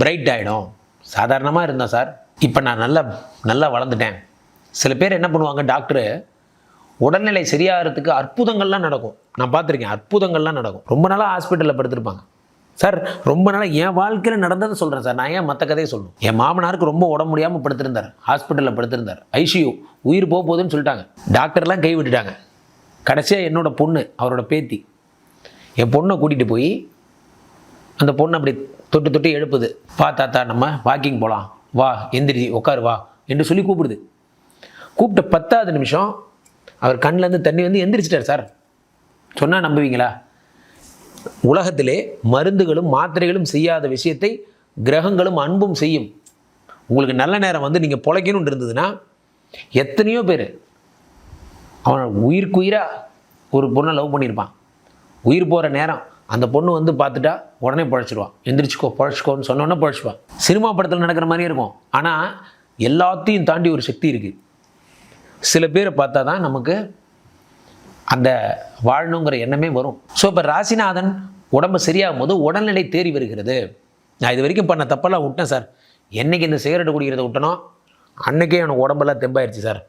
Bright ஆகிடும் சாதாரணமாக இருந்தேன் சார். இப்போ நான் நல்லா நல்லா வளர்ந்துட்டேன். சில பேர் என்ன பண்ணுவாங்க டாக்டரு உடல்நிலை சரியாகிறதுக்கு அற்புதங்கள்லாம் நடக்கும். நான் பார்த்துருக்கேன் அற்புதங்கள்லாம் நடக்கும். ரொம்ப நாளாக ஹாஸ்பிட்டலில் படுத்திருப்பாங்க. சார் ரொம்ப நாளாக என் வாழ்க்கையில் நடந்ததை சொல்கிறேன் சார். நான் ஏன் மற்ற கதையை சொல்லணும்? என் மாமனாருக்கு ரொம்ப உடம்பு முடியாமல் படுத்திருந்தார். ஹாஸ்பிட்டலில் படுத்திருந்தார். ஐசியூ உயிர் போக போகுதுன்னு சொல்லிட்டாங்க. டாக்டர்லாம் கை விட்டுட்டாங்க. கடைசியாக என்னோட பொண்ணு அவரோட பேத்தி என் பொண்ணை கூட்டிகிட்டு போய் அந்த பொண்ணு அப்படி தொட்டு தொட்டு எழுப்புது. பா தாத்தா நம்ம வாக்கிங் போகலாம் வா எந்திரி உட்காரு வா என்று சொல்லி கூப்பிடுது. கூப்பிட்ட பத்தாவது நிமிஷம் அவர் கண்ணிலேருந்து தண்ணி வந்து எந்திரிச்சிட்டார் சார். சொன்னால் நம்புவீங்களா? உலகத்திலே மருந்துகளும் மாத்திரைகளும் செய்யாத விஷயத்தை கிரகங்களும் அன்பும் செய்யும். உங்களுக்கு நல்ல நேரம் வந்து நீங்கள் பொழைக்கணும்னு இருந்ததுன்னா எத்தனையோ பேர் அவன் உயிருக்குயிராக ஒரு பொண்ணை லவ் பண்ணியிருப்பான். உயிர் போகிற நேரம் அந்த பொண்ணு வந்து பார்த்துட்டா உடனே பழச்சிடுவான் எந்திரிச்சிக்கோ பழச்சிக்கோன்னு சொன்னோன்னே பழச்சிப்பான் சினிமா படத்தில் நடக்கிற மாதிரியே இருக்கும். ஆனால் எல்லாத்தையும் தாண்டி ஒரு சக்தி இருக்குது சில பேரை பார்த்தா தான் நமக்கு அந்த வாழணுங்கிற எண்ணமே வரும். ஸோ இப்போ ராசிநாதன் உடம்பு சரியாகும் போது உடல்நிலை தேறி வருகிறது. நான் இது வரைக்கும் பண்ண தப்பெல்லாம் விட்டேன் சார். என்னைக்கு இந்த சிகரெட்டு குடிக்கிறத விட்டனோ அன்னைக்கே எனக்கு உடம்பெல்லாம் தெம்பாயிருச்சு சார்.